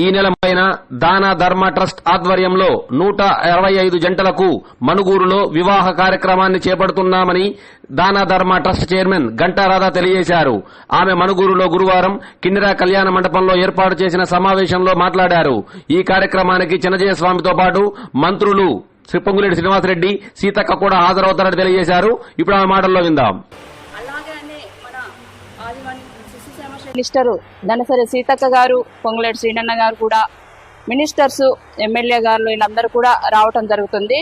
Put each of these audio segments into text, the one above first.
ఈ నెల పైన దాన ధర్మ ట్రస్ట్ ఆధ్వర్యంలో నూట అరవై ఐదు జంటలకు మనుగూరులో వివాహ కార్యక్రమాన్ని చేపడుతున్నామని దాన ధర్మ ట్రస్ట్ చైర్మన్ గంటారాధా తెలియజేశారు. ఆమె మనుగూరులో గురువారం కిన్నెరా కళ్యాణ మండపంలో ఏర్పాటు చేసిన సమావేశంలో మాట్లాడారు. ఈ కార్యక్రమానికి చిన్నజయ స్వామితో పాటు మంత్రులు శ్రీ పొంగులేటి శ్రీనివాసరెడ్డి సీతక్క కూడా హాజరవుతారని తెలియజేశారు. ఇప్పుడు ఆమె మాటల్లో విందాం అలాగే మన ఆదివాణి శిశు సంక్షేమ మినిస్టర్ ధనసరి సీతక్క గారు పొంగులేటి శ్రీనన్న గారు కూడా మినిస్టర్స్ ఎమ్మెల్యే గారు వీళ్ళందరూ కూడా రావటం జరుగుతుంది.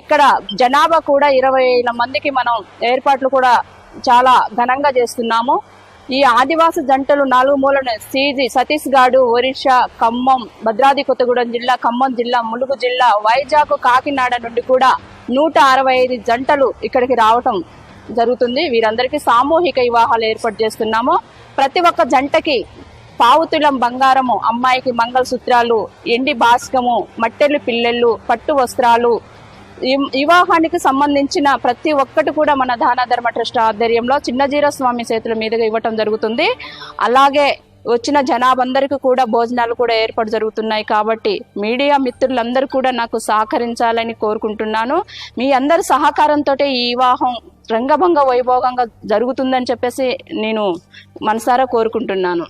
ఇక్కడ జనాభా కూడా ఇరవై వేల మందికి మనం ఏర్పాట్లు కూడా చాలా ఘనంగా చేస్తున్నాము. ఈ ఆదివాస జంటలు నాలుగు మూలన సిజి సతీష్ గాడు ఒరిస్సా ఖమ్మం భద్రాద్రి కొత్తగూడెం జిల్లా ఖమ్మం జిల్లా ములుగు జిల్లా వైజాగ్ కాకినాడ నుండి కూడా నూట అరవై ఐదు జంటలు ఇక్కడికి రావటం జరుగుతుంది. వీరందరికీ సామూహిక వివాహాలు ఏర్పాటు చేస్తున్నాము. ప్రతి ఒక్క జంటకి పావుతులం బంగారము అమ్మాయికి మంగళసూత్రాలు ఎండి బాస్కము మట్టెలు పిల్లెళ్ళు పట్టు వస్త్రాలు వివాహానికి సంబంధించిన ప్రతి ఒక్కటి కూడా మన దాన ధర్మ ట్రస్ట్ ఆధ్వర్యంలో చిన్నజీర స్వామి చేతుల మీదుగా ఇవ్వటం జరుగుతుంది. అలాగే వచ్చిన జనాభందరికీ కూడా భోజనాలు కూడా ఏర్పాటు జరుగుతున్నాయి కాబట్టి మీడియా మిత్రులందరూ కూడా నాకు సహకరించాలని కోరుకుంటున్నాను. మీ అందరి సహకారంతో ఈ వివాహం రంగభంగ వైభోగంగా జరుగుతుందని చెప్పేసి నేను మనసారా కోరుకుంటున్నాను.